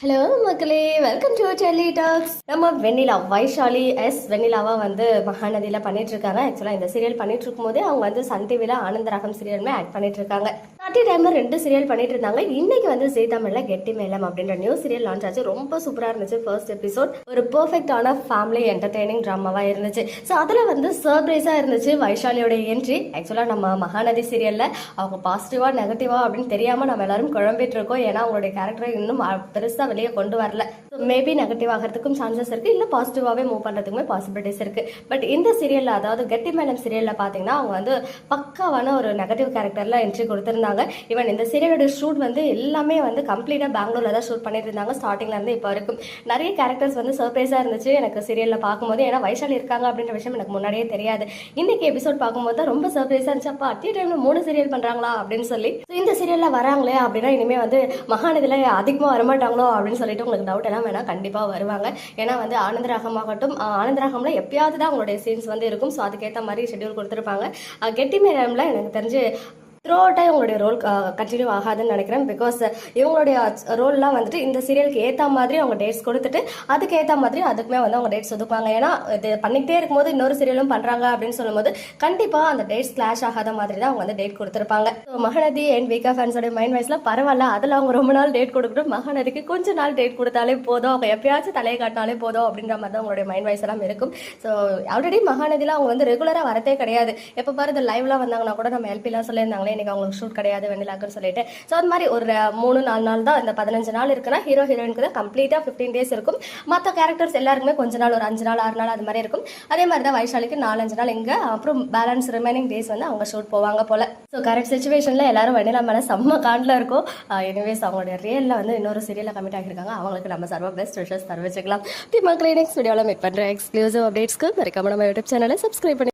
Hello மக்களே. Welcome to Delhi tax நம்ம வெண்ணிலா Vaishali S வெண்ணிலாவா வந்து மகாநதியில பண்ணிட்டு இருக்காங்க ஆக்சுவலா இந்த சீரியல் பண்ணிட்டு இருக்கும் போதே அவங்க வந்து சன் டிவில ஆனந்த ராகம் சீரியலுமே ஆக்ட் பண்ணிட்டு இருக்காங்க நாட்டி டைமில் ரெண்டு சீரியல் பண்ணிட்டு இருந்தாங்க இன்னைக்கு வந்து ஜீ கெட்டி மேலம் அப்படின்ற நியூ சீரியல் லான்ச் ஆச்சு. ரொம்ப சூப்பரா இருந்துச்சு ஃபர்ஸ்ட் எபிசோட் ஒரு பெர்ஃபெக்டான ஃபேமிலி என்டர்டைனிங் ட்ராமாவாக இருந்துச்சு. ஸோ அதுல வந்து சர்ப்ரைஸா இருந்துச்சு வைஷாலியோட என்ட்ரி ஆக்சுவலா நம்ம மகாநதி சீரியல்ல அவங்க பாசிட்டிவா நெகட்டிவா அப்படின்னு தெரியாம நம்ம எல்லாரும் குழம்பிட்டு இருக்கோம் ஏன்னா அவங்களுடைய கேரக்டரை இன்னும் பெருசாக தான் வெளியே கொண்டு வரல. மேபி நெகட்டிவ் ஆகிறதுக்கும் சான்சஸ் இருக்கு. இல்லை பாசிட்டிவாகவே மூவ் பண்ணுறதுக்குமே பாசிபிலிட்டிஸ் இருக்கு. பட் இந்த சீரியல்ல அதாவது கெட்டி மேடம் சீரியல்ல பார்த்தீங்கன்னா அவங்க வந்து பக்காவான ஒரு நெகட்டிவ் கேரக்டர்ல என்ட்ரி கொடுத்துருந்தாங்க. ஈவன் இந்த சீரியலோட ஷூட் வந்து எல்லாமே வந்து கம்ப்ளீட்டாக பெங்களூர்ல தான் ஷூட் பண்ணிட்டு இருந்தாங்க ஸ்டார்டிங்ல இருந்து இப்போ வரைக்கும். நிறைய கேரக்டர்ஸ் வந்து சர்ப்ரைஸா இருந்துச்சு எனக்கு சீரியல்ல பார்க்கும்போது ஏன்னா வைஷாலி இருக்காங்க அப்படின்ற விஷயம் எனக்கு முன்னாடியே தெரியாது. இன்னைக்கு எபிசோட் பார்க்கும்போது தான் ரொம்ப சர்ப்ரைஸா இருந்துச்சு. அப்பா அட் டைம்ல மூணு சீரியல் பண்றாங்களா அப்படின்னு சொல்லி. இந்த சீரியல்ல வராங்களே அப்படின்னா இனிமே வந்து மகாநதியில அதிகமாக வரமாட்டாங்களோ அப்படின்னு சொல்லிட்டு உங்களுக்கு டவுட் எல்லாம் வேணா கண்டிப்பாக வருவாங்க. ஏன்னா வந்து ஆனந்தராகமாகட்டும் ஆஹ் ஆனந்தராகம்ல எப்பயாவது தான் அவங்களுடைய சீன்ஸ் வந்து இருக்கும். ஸோ அதுக்கேற்ற மாதிரி ஷெட்யூல் கொடுத்துருப்பாங்க. கெட்டி மேரம்ல எனக்கு தெரிஞ்சு த்ரோ அவுட்டாக இவங்களுடைய ரோல் கண்டினியூ ஆகாதுன்னு நினைக்கிறேன். பிகாஸ் இவங்களுடைய ரோல்லாம் வந்துட்டு இந்த சீரியலுக்கு ஏற்ற மாதிரி அவங்க டேட்ஸ் கொடுத்துட்டு அதுக்கு ஏற்ற மாதிரி அதுக்குமே வந்து அவங்க டேட்ஸ் ஒதுக்குவாங்க. ஏன்னா இது பண்ணிக்கிட்டே இருக்கும்போது இன்னொரு சீரியலும் பண்ணுறாங்க அப்படின்னு சொல்லும்போது கண்டிப்பாக அந்த டேட்ஸ் கிளாஷ் ஆகாத மாதிரி தான் அவங்க வந்து டேட் கொடுத்துருப்பாங்க. மகநதி அண்ட் வீக்கா ஃபேன்ஸோட மைண்ட் வைஸ்ல பரவாயில்ல அதில் அவங்க ரொம்ப நாள் டேட் கொடுக்கட்டும். மகநதிக்கு கொஞ்ச நாள் டேட் கொடுத்தாலே போதும். அவங்க எப்பயாச்சும் தலையை காட்டினாலே போதும் அப்படின்ற மாதிரி தான் அவங்களுடைய மைண்ட் வைஸ் எல்லாம் இருக்கும். ஸோ ஆல்ரெடி மகாநதியில் அவங்க வந்து ரெகுலராக வரதே கிடையாது. எப்போ பாரு இந்த லைவ்லாம் வந்தாங்கன்னா கூட நம்ம எல்பிலாம் சொல்லியிருந்தாங்களே இன்னைக்கு அவங்களுக்கு ஷூட் கிடையாது வெண்ணிலாக்குன்னு சொல்லிட்டு. ஸோ அது மாதிரி ஒரு மூணு நாலு நாள் தான் இந்த பதினஞ்சு நாள் இருக்குன்னா ஹீரோ ஹீரோயினுக்கு தான் கம்ப்ளீட்டாக ஃபிஃப்டீன் டேஸ் இருக்கும். மற்ற கேரக்டர்ஸ் எல்லாருக்குமே கொஞ்ச நாள் ஒரு அஞ்சு நாள் ஆறு நாள் அது மாதிரி இருக்கும். அதே மாதிரி தான் வைஷாலிக்கு நாலஞ்சு நாள் இங்கே. அப்புறம் பேலன்ஸ் ரிமைனிங் டேஸ் வந்து அவங்க ஷூட் போவாங்க போல. ஸோ கரெக்ட் சுச்சுவேஷனில் எல்லாரும் வெண்ணிலா மேலே செம்ம காண்டில் இருக்கும். எனிவேஸ் அவங்களுடைய ரியலில் வந்து இன்னொரு சீரியலில் கமிட் ஆகியிருக்காங்க. அவங்களுக்கு நம்ம சர்வ பெஸ்ட் விஷஸ் தர வச்சுக்கலாம் மக்களே நெக்ஸ்ட் வீடியோவில் மீட் பண்ணுறேன் எக்ஸ்க்ளூசிவ் அப்டேட்ஸ்க்கு மறக்காம நம்ம யூடியூப் சேனலை சப்ஸ்கிரைப் பண்ணி